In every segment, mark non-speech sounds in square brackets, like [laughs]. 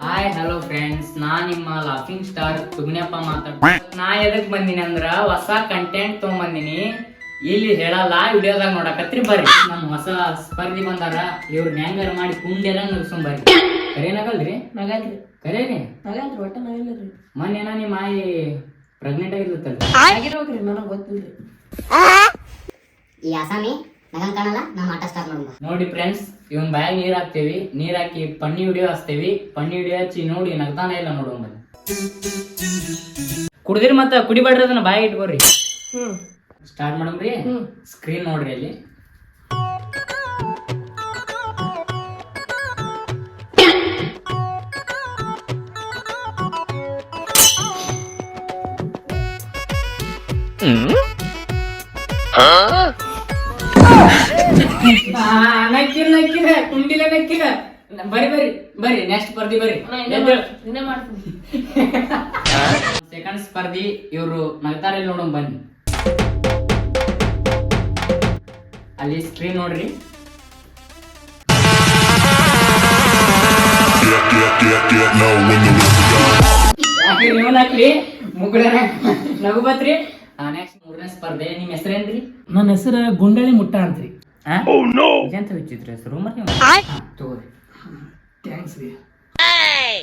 Hi hello friends ನಾ ನಿಮ್ಮ laughing star ತುಗ್ನಪ್ಪ ಮಾತಾಡ್ತೀನಿ ನಾ ಎದಕ್ ಬಂದಿನಿ ಅಂದ್ರ ಹೊಸ ಕಂಟೆಂಟ್ ತೊಗೊಂಬಂದಿನಿ. ಇಲ್ಲಿ ಹೇಳಲ್ಲ ವಿಡಿಯೋದಾಗ ನೋಡಕತ್ರಿ ಬರ್ರಿ. ನಮ್ಮ ಹೊಸ ಸ್ಪರ್ಧಿ ಬಂದಾರ. ಇವ್ರ ನ್ಯಾಂಗರ್ ಮಾಡಿ ಕುಂಡೆಲ್ಲ ನುಗ್ಸೊಂಡ್ ಬರ್ರಿ ಕರೇನಾಗಲ್ರಿ? ನಗಲ್ರಿ ಕರೇರಿ? ನಗಲ್ರಿ ಒಟ್ಟ ನಗಿಲ್ಲರಿ ಮೊನ್ನೆ ಏನ ನಿಮ್ಮ ಆಯಿ ಪ್ರೆಗ್ನೆಂಟ್ ಆಗಿರ್ತಲ್ರಿ ಆಗಿರೋಗ್ರಿ ನನಗೆ ಗೊತ್ತಿಲ್ರಿ. ಈ ಆಸಾಮಿ ನಗಂಗ್ ಕಾಣಲ್ಲ ನಮ್ಮ ಆಟ ಸ್ಟಾರ್ಟ್ ಮಾಡೋಣ ನೋಡಿ ಫ್ರೆಂಡ್ಸ್ ಇವನ್ ಬಾಯಾಗ ನೀರ್ ಹಾಕ್ತೇವಿ. ನೀರ್ ಹಾಕಿ ಪಣ್ಣಿ ಹಿಡಿಯೋ ಹಚ್ತೇವಿ. ಪನ್ನಿ ಹಿಡಿಯೋ ಹಚ್ಚಿ ನೋಡಿ ನಗ್ತಾನ ಇಲ್ಲ ನೋಡು ಬನ್ನಿ ಕುಡ್ದಿರಿ ಮತ್ತ ಕುಡಿಬೇಡ್ರಿ ಅದನ್ನ ಬಾಯಿ ಇಟ್ಕೋರಿ. ಹ್ಮ್. ಸ್ಟಾರ್ಟ್ ಮಾಡಮ್ರಿ ಹ್ಮ್. ಸ್ಕ್ರೀನ್ ನೋಡ್ರಿ ಅಲ್ಲಿ. ಆ, ನಕ್ಕಿಲ್ಲ ನಕ್ಕಿಲ್ಲ ಕುಂಡಿಲ ನಕ್ಕಿಲ್ಲ ಬರಿ ಬರಿ ಬರಿ ನೆಕ್ಸ್ಟ್ ಸ್ಪರ್ಧಿ ಬರಿ ಸೆಕೆಂಡ್ [laughs] ಸ್ಪರ್ಧಿ ಇವರು ನಗ್ತಾರೆ ನೋಡೋಣ ಬನ್ನಿ. ಅಲ್ಲಿ ಸ್ಕ್ರೀನ್ ನೋಡ್ರಿ. ನಗು ಬತ್ರಿ ನೆಕ್ಸ್ಟ್ ಮೂರನೇ ಸ್ಪರ್ಧೆ ನಿಮ್ ಹೆಸರೇನ್ರಿ? ನನ್ನ ಹೆಸರು ಗುಂಡಳಿ ಮುಟ್ಟ ಅಂತ್ರಿ ವಿಚಿತ್ರ ಹೆಸರು ಮರಿ ತಗೋರಿ ಥ್ಯಾಂಕ್ಸ್ ರೀ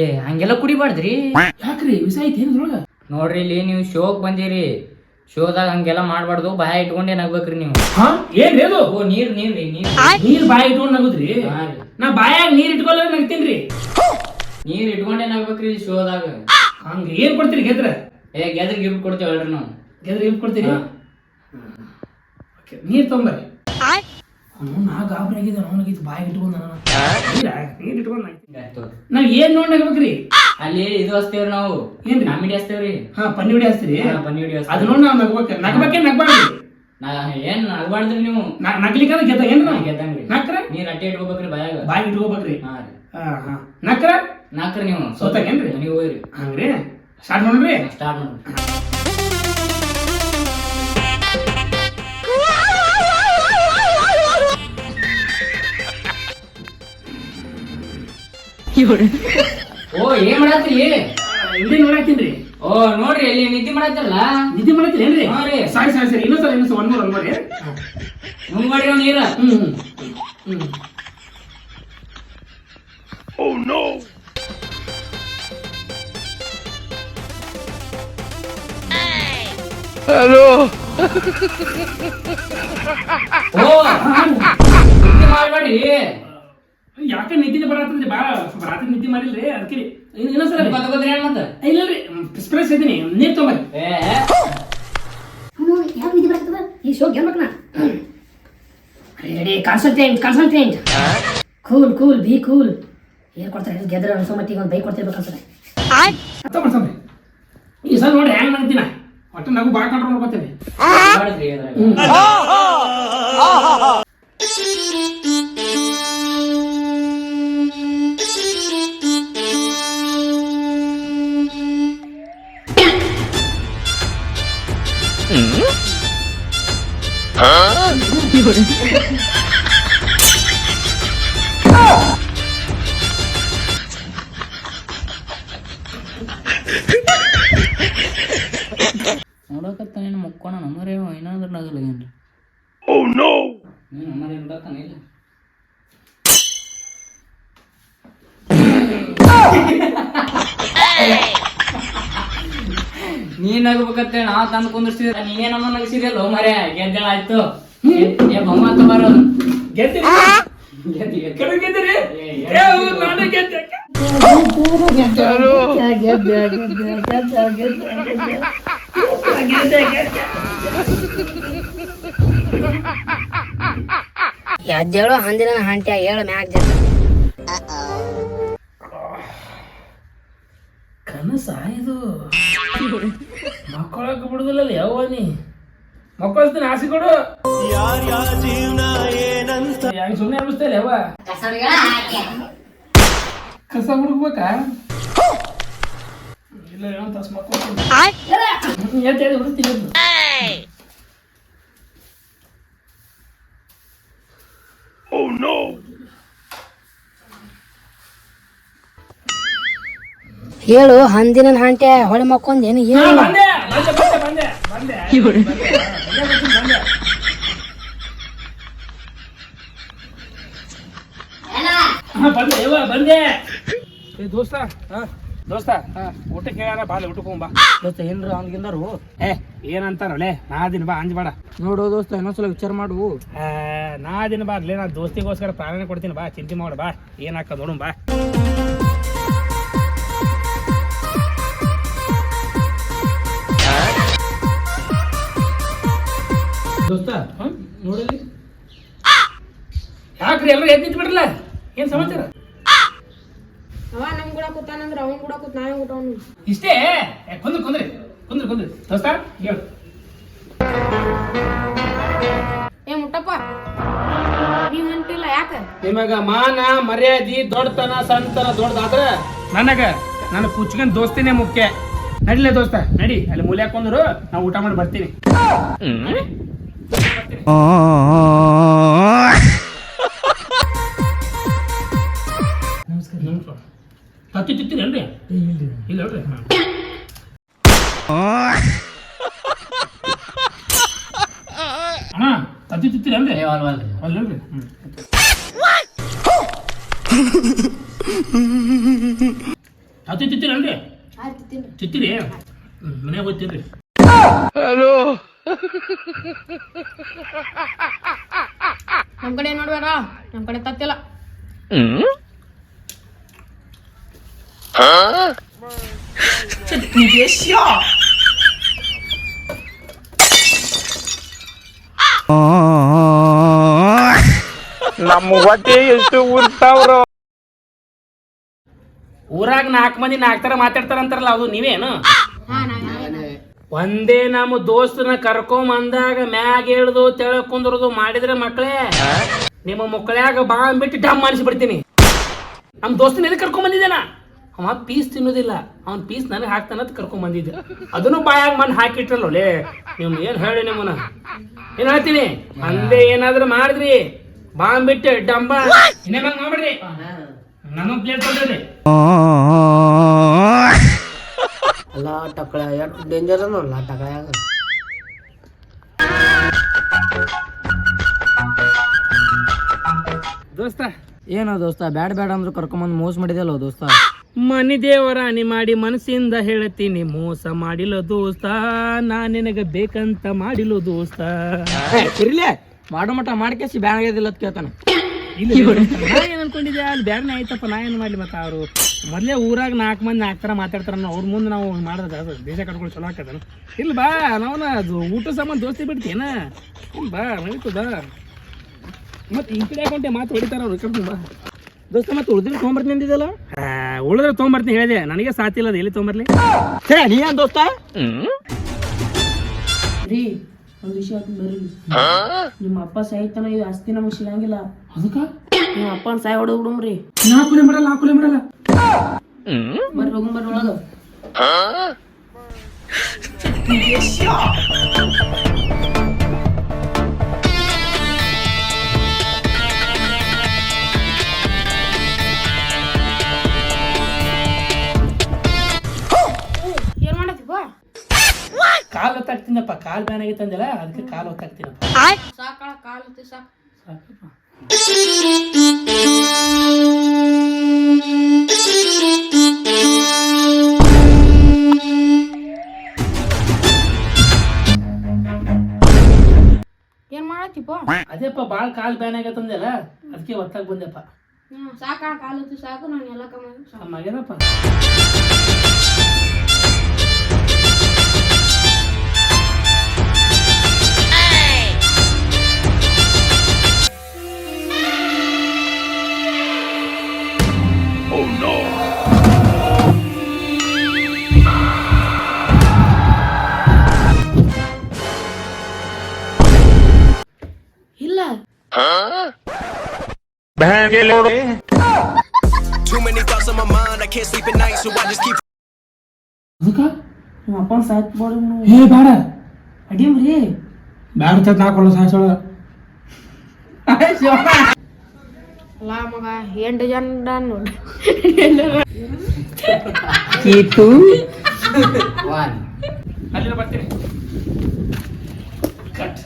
ಏ ಹಂಗೆಲ್ಲ ಕುಡಿಬಾರ್ದ್ರಿ? ಯಾಕ್ರಿ ವಿಷ ಐತಿ ನೋಡ್ರಿ ಇಲ್ಲಿ ನೀವು ಶೋಕ್ ಬಂದಿರಿ. ಶೋದಾಗ ಹಂಗೆಲ್ಲ ಮಾಡ್ಬಾರ್ದು. ಬಾಯ ಇಟ್ಕೊಂಡೇ ನಗ್ಬೇಕ್ರಿ ನೀವು. ಹಾ? ಏನ್ರಿ ಅದು? ಓ ನೀರ್ ನೀರ್ರಿ ನೀರ್ ನೀರ್ ಬಾಯಿ ಇಟ್ಕೊಂಡ್ ನಗುದ್ರಿ. ನಾ ಬಾಯಾಗ ನೀರ್ ಇಟ್ಕೊಲ್ಲ ನಗ್ತೀನ್ರಿ ನೀರ್ ಇಟ್ಕೊಂಡೇ ನಗ್ಬೇಕ್ರಿ ಶೋದಾಗ. ಹಂಗ ಏನ್ ಕೊಡ್ತೀರಿ ಗೆದ್ರ? ಏ ಗೆದ್ರ ಗಿಫ್ಟ್ ಕೊಡ್ತೇವಲ್ರಿ ಹೇಳ್ರಿ ನಾವು. ಗೆದ್ರ ಗಿಫ್ಟ್ ಕೊಡ್ತೀರಿ? ನೀರ್ ತೊಂಬರ್ರಿ ಅವ್ನು ನಾ ಗಾಬರಿ ಆಗಿದ್ದೆ ಅವನಿಗೆ ಬಾಯಿ ಇಟ್ಕೊಂಡ. ನಾವ್ ಏನ್ ನೋಡ್ ನಗ್ಬೇಕ್ರಿ ಅಲ್ಲಿ ಇದು ಹಚ್ತೇವ್ರಿ ನಾವು. ಏನ್ ಕಾಮಿಡಿ ಹಚ್ತೇವ್ರಿ. ಹಾ ಪನ್ನಿ ಹೊಡಿ ಹಚ್ತೀರಿ? ಹಾ, ಬನ್ನಿ ವಿಡಿಯೋ ಅದ್ ನೋಡ್ ನಾವ್ ನಗ್ಬೇಕ ನಗ್ಬೇಕೇನ್ ನಗ್ಬಾರ್ದು? ನಾ ಏನ್ ನಗ್ಬಾರ್ದ್ರಿ ನೀವು? ನಗ್ಲಿಕ್ಕಂದ್ರ ಗೆದ್ದ ಏನ್ ನಾ ಗೆದ್ದಂಗ್ರಿ. ನಕ್ರ? ನೀರ್ ಅಟ್ಟೆ ಇಟ್ಕೋಬೇಕ್ರಿ ಬಾಯಾಗ. ಬಾಯಿ ಇಟ್ಕೋಬೇಕ್ರಿ? ಹಾ ಹಾ ನಕ್ರ? ನಕ್ರ ನೀವು. ನೀವು ಸೋತಾಗೇನ್ರಿ? ನೀವು ಹೋಗ್ರಿ. ಹಂಗ್ರಿ? ಸ್ಟಾರ್ಟ್ ಮಾಡ್ರಿ. ಸ್ಟಾರ್ಟ್ ಮಾಡ್ರಿ. ಓ ಏನ್ ಮಾಡತ್ರಿ ಇಲ್ಲಿ ನೋಡಾಕ್ತೀನ್ರಿ ಓ ನೋಡ್ರಿ ಅಲ್ಲಿ ನಿದ್ದೆ ಮಾಡತ್ತಲ್ಲ? ನಿಧಿ ಮಾಡತ್ತೀರಿ ಏನ್ರಿ? ಹಾ ರೀ. ಸಾರಿ ಸಾರಿ ಸರಿ. ಇನ್ನೊಂದ್ಸಲ ಇನ್ನೊಂದ್ಸಲ ಒಂದ್ ಮೂರ್ ಒಂದ್ ಮೂರ್ ಮುಂಗ್ಬಾಡ್ರಿ ಅವ್ನ ನೀರ. ಹ್ಮ್ ಹ್ಮ್. ಹಲೋ ಓ ನಿದ್ದೆ ಮಾಡ್ಬೇಡ್ರಿ. ಯಾಕೆ ನಿದ್ದಿನ ಬರಾತಂದ್ರೆ ಬಾ ಸ್ವಲ್ಪ ರಾತ್ರಿ ನಿದ್ದೆ ಮಾಡಿಲ್ರಿ ಅದಕ್ಕೆ ಇನ್ನೊಂದ್ಸಲ. ಗೊತ್ತಗೋದ್ರಿ ಏನ್ ಮತ್ತ? ಇಲ್ಲಲ್ರಿ ಸ್ಪ್ರೆಸ್ ಇದ್ದೀನಿ. ನೀರ್ ಯಾವ ಬರ್ತದ ಈ ಶೋ ಗೆಲ್ಬೇಕು ನಾ ready concentrate concentrate cool cool be cool ಏನ್ ಕೊಡ್ತಾರೆ? ಗೆದ್ರ ಅನ್ಸೋ ಮಟ್ಟಿಗೆ ಒಂದು ಬೈಕ್ ಕೊಡ್ತಿರ್ಬೇಕು ಅನ್ಸುತ್ತೆ ಅರ್ಥ ಈ ಸಲ ನೋಡ್ರಿ ಹೆಂಗ್ ನಗ್ತೀನ ಒಟ್ಟು ನಗು ಭಾಳ ಕಂಟ್ರೋಲ್ ಮಾಡ್ಕೊತೀನಿ. [laughs] ನೋಡಕತ್ತ ನೀನು ಮುಕ್ಕೋಣ ನಮ್ಮರೇ ಏನಾದ್ರೂ ನಗಲ್ಗೇನ್ರಿ [laughs] ಓ ನೋ ನೀನು ನಮ್ಮರೇ ನೋಡತ್ತಾನ ಇಲ್ಲ. ನೀನ್ ನಾ ತಂದು ಕುಂದಿರ್ಸಿದ್ರೆ ನೀನೇ ನಮ್ಮ ನಗಸಿದಲ್ಲ ಮರೆ ಗೆದ್ದಳ ಆಯ್ತು ಗೆದ್ದಿ ಗೆದ್ದಿ. ನಾನೇ ಗೆದ್ದೆ. ಎದ್ದೇಳು ಹಂದಿನ ಹಂಟ್ಯ ಹೇಳು ಮ್ಯಾಗ ಜನ. ಕನಸ ಇದು? ಮಕ್ಕಳಕ್ ಬಿಡುದಿಲ್ಲ ಯಾವ ನೀ? ಮಕ್ಕಳಿಸ್ತೀನಿ ಆಸೆ ಕೊಡು. ಹೆಂಗ್ ಸುಮ್ಮನೆ ಅನಿಸ್ತಾ ಇಲ್ಲ ಕಸ ಹುಡುಕ್ಬೇಕಾ? ಇಲ್ಲ ಏನೋ ತಾಸು ಮಕ್ಕಳು ಎದ್ದು ಎದ್ದು ಬಿಡ್ತೀನಿ ಎದ್ದು. ಹೇಳು ಹಂದಿನ ಹಾಂಟೆ ಹೊಳೆ ಮಕ್ಕೊಂದ್ ಏನು ಹಾ, ಹೇಳು ಬಂದೆ ಬಂದೆ ಬಂದೆ ಬಂದೆ ಬಂದೆ ಯವ್ವ, ಬಂದೆ. ಏ ದೋಸ್ತ ಹಾ? ದೋಸ್ತ ಹಾ ಊಟಕ್ಕೆ ಹೇಳ್ಯಾರ ಬಾ ಅಲ್ಲಿ ಊಟಕ್ಕೆ ಹೋಗ್ ಬಾ. ದೋಸ್ತ ಏನ್ರ ಅವ್ನಿಗಿಂದರು ಏ ನಾ ದಿನ ಬಾ ಅಂಜಬೇಡ ನೋಡು ದೋಸ್ತ ಇನ್ನೊಂದ್ಸಲ ವಿಚಾರ ಮಾಡು. ಆ, ನಾ ದಿನ ಬಾ ಅಲ್ಲೇ ನಾ ದೋಸ್ತಿಗೋಸ್ಕರ ಪ್ರಾಣ ಕೊಡ್ತೀನಿ ಬಾ ಚಿಂತೆ ಮಾಡು ಬಾ ಏನಾಕ ನೋಡು ಬಾ. ದೋಸ್ತ ಹ್ಮ್? ನೋಡಲಿ ಯಾಕ್ರಿ ಎಲ್ಲರೂ ಎದ್ದು ನಿಂತು ಬಿಡ್ರಲ್ಲ ಏನ್ ಸಮಾಚಾರ? ಅವ ನಮ್ ಕೂಡ ಕೂತಾನಂದ್ರ ಅವನ್ ಕೂಡ ಕೂತ್ ನಾವೇ ಊಟವನು ಅವ್ನು ಇಷ್ಟೇ? ಏ, ಕುಂದ್ರಿ ಕುಂದ್ರಿ. ಕುಂದ್ರಿ ಕುಂದ್ರಿ. ದೋಸ್ತ ಹೇಳು. ಏ ಮುಟ್ಟಪ್ಪ. ನೀವ್ ಯಾಕ? ನಿಮಗ ಮಾನ ಮರ್ಯಾದಿ ದೊಡ್ಡತನ ಸಣ್ಣತನ ದೊಡ್ಡದಾದ್ರ ನನಗ ನನ್ನ ಕುಚ್ಕನ್ ದೋಸ್ತಿನೇ ಮುಖ್ಯ. ನಡಿಲೇ ದೋಸ್ತ ನಡಿ ಅಲ್ಲಿ ಮೂಲೆ ಹಾಕೊಂಡ್ರು ನಾವು ಊಟ ಮಾಡಿ ಬರ್ತೀನಿ. ತತ್ತಿ ತಿತ್ತೀರೇನ್ರಿ ಇಲ್ಲ ಹೇಳ್ರಿ ಅಣ್ಣ ತತ್ತಿ ತಿತ್ತೀರೇನ್ರಿ ಏ ಅಲ್ವಲ್ರಿ ಅಲ್ಲಿ ಹೇಳ್ರಿ ಹ್ಮ್ ತತ್ತಿ ತಿತ್ತೀರೇನ್ರಿ ಆಯ್ತು ತಿನ್ರಿ ತಿತ್ತೀರಿ ಮನ್ಯಾಗ ಹೋಗ್ತೀರಿ ನಮ್ ಕಡೆ ನೋಡ್ಬೇಡ ನಮ್ ಕಡೆ ತತ್ತಿಲ್ಲ. ಊರಾಗ ನಾಲ್ಕು ಮಂದಿ ನಾಲ್ಕು ತರ ಮಾತಾಡ್ತಾರಂತಾರಲ್ಲ ಅದು ನೀವೇನು? ಹಾ ನಾವ್ ಒಂದೇ ನಮ್ಮ ದೋಸ್ತನ ಕರ್ಕೊಂಡ್ ಬಂದಾಗ ಮ್ಯಾಗ ಹೇಳ್ದು ತೆಳ ಕುಂದ್ರದು ಮಾಡಿದ್ರೆ ಮಕ್ಕಳೇ ನಿಮ್ಮ ಮಕ್ಕಳ್ಯಾಗ ಬಾ ಬಿಟ್ಟು ಡಮ್ ಅನಿಸ್ಬಿಡ್ತೀನಿ ನಮ್ಮ ದೋಸ್ತನ ಎಲ್ಲಿ ಕರ್ಕೊಂಡ್ ಬಂದಿದ್ದೇನ ಅವ ಪೀಸ್ ತಿನ್ನೋದಿಲ್ಲ. ಅವ್ನ ಪೀಸ್ ನನಗೆ ಹಾಕ್ತಾನ ಅಂತ ಕರ್ಕೊಂಡ್ ಬಂದಿದ್ದೆ. ಅದನ್ನು ಬಾಯಾಗ ಮನ್ ಹಾಕಿಟ್ರಲ್ಲ ಲೇ ನಿಮ್ ಏನ್ ಹೇಳಿ ನಿಮ್ಮನ ಏನ್ ಹೇಳ್ತೀನಿ? ಅಂದೇ ಏನಾದ್ರೂ ಮಾಡಿದ್ರಿ? ಬಾಂಬ್ ಅಂದ್ಬಿಟ್ಟು ಡಂಬ ಇನ್ನೇ ಮಾಡ್ರಿ ನನಗ್ ಪ್ಲೇಟ್ ಕೊಡ್ರಿ ಅಲ್ಲ ಟಕಳ ಎಷ್ಟು ಡೇಂಜರ್ ನೋಡಲ್ಲ ಟಕಳ್ಯಾಗ ದೋಸ್ತ ಏನೋ ದೋಸ್ತ ಬ್ಯಾಡ ಬ್ಯಾಡ ಅಂದ್ರು ಕರ್ಕೊಂಬಂದು ಮೋಸ ಮಾಡಿದಲ್ಲ ದೋಸ್ತ? ಮನಿ ದೇವರಾಣಿ ಮಾಡಿ ಮನಸ್ಸಿಂದ ಹೇಳ್ತೀನಿ ಮೋಸ ಮಾಡಿಲ್ಲ ದೋಸ್ತ ನಾ ನಿನಗ ಬೇಕಂತ ಮಾಡಿಲ್ಲ ದೋಸ್ತ. ಇರ್ಲಿ ಮಾಡೋ ಮಟ ಮಾಡ್ಕೇಸಿ ಬ್ಯಾಡ ಆಗಿದಿಲ್ಲ ಅಂತ ಕೇಳ್ತಾನ. ಏನ್ ಅನ್ಕೊಂಡಿದ್ದೆ? ಅಲ್ಲಿ ಬೇರೆ ಆಯ್ತಪ್ಪ ನಾ ಏನ್ ಮಾಡ್ಲಿ ಮತ್ತೆ ಅವರು? ಮೊದ್ಲೇ ಊರಾಗ ನಾಲ್ಕು ಮಂದಿ ನಾಲ್ಕು ಥರ ಮಾತಾಡ್ತಾರ ಅವ್ರ ಮುಂದೆ ನಾವು ಮಾಡೋದು ಅದು ದೇಶ ಕಟ್ಕೊಂಡು ಚಲೋ ಆಕದ ಇಲ್ಲ ಬಾ ನಾವನ ಅದು ಊಟ ಸಾಮಾನು ದೋಸ್ತಿ ಬಿಡ್ತೀನ ಇಲ್ಲ ಬಾ ನಡೀತದ ಮತ್ತೆ ಈ ಕಡೆ ಯಾಕೊಂಡೆ ಮಾತು ಹೊಡಿತಾರ ಅವ್ರು? ಕರ್ಕೊಂಡು ಬಾ. ದೋಸ್ತ ಮತ್ತೆ ಉಳಿದ್ರೆ ತೊಗೊಂಬರ್ತೀನಿ ಅಂದಿದ್ದಲ್ಲ? ಆ, ಉಳಿದ್ರೆ ತೊಗೊಂಬರ್ತೀನಿ ಹೇಳಿದೆ. ನನಗೆ ಸಾತಿಲ್ಲ ಅದು. ಎಲ್ಲಿ ತೊಗೊಂಬರ್ಲಿ? ಸರಿ ನೀ ಏನ್ ದೋಸ್ತ? ರೀ ಒಂದ್ ವಿಷಯ ಬರ್ರಿ. ನಿಮ್ಮ ಅಪ್ಪ ಸಾಯ್ತಾನ ಈ ಆಸ್ತಿ ನಮಗ್ ಸಿಗಂಗಿಲ್ಲ. ಅದಕ್ಕ? ನಿಮ್ಮ ಅಪ್ಪನ ಸಾಯ್ ಹೊಡೆದ್ ಬಿಡುಮ್ರಿ. ನಾಲ್ಕುಲೆ ಮಾಡಲ್ಲ ನಾಲ್ಕುಲೆ ಮಾಡಲ್ಲ. ಬರ್ರಿ ಹೋಗುಂ ಬರ್ರಿ ಒಳಗ. ಒತ್ತಾಗ್ತೀನಪ್ಪ ತಂದಲ್ಲ ಅದಕ್ಕೆ ಕಾಲು ಸಾಕಾಳ ಕಾಲು ಸಾಕ್. ಸಾಕಪ್ಪ. ಏನ್ ಮಾಡತ್ತಿಪ್ಪ ಅದೇಪ್ಪ ಭಾಳ ಕಾಲು ಬ್ಯಾನ್ ಆಗೈತೆ ಅಂದಲ್ಲ ಅದಕ್ಕೆ ಒತ್ತಾಗ ಬಂದೆಪ್ಪ. ಸಾಕಾಳ ಕಾಲು ಸಾಕು ನಾನು ಎಲ್ಲ ಕಮ್ಮ ಸಾಕು ಮಗೇನಪ್ಪ Too many thoughts on my mind, I can't sleep at night, so I just keep ಅದಕ್ಕ? ನಿಮ್ಮ ಅಪ್ಪನ ಸಾಯ್ತ್ ಬೋಡಿ ಏ ಬೇಡ. ಅಡಿಮ್ರಿ ಬ್ಯಾಡ ತತ್ ಹಾಕೊಳ್ಳೋ ಸಾಯಿಸೋಳ ಅಲ್ಲ ಮಗ ಎಂಟು ಜನ ನೋಡಿ. ಒನ್ ಅಲ್ಲಿ ಬರ್ತೀನಿ. ಕಟ್.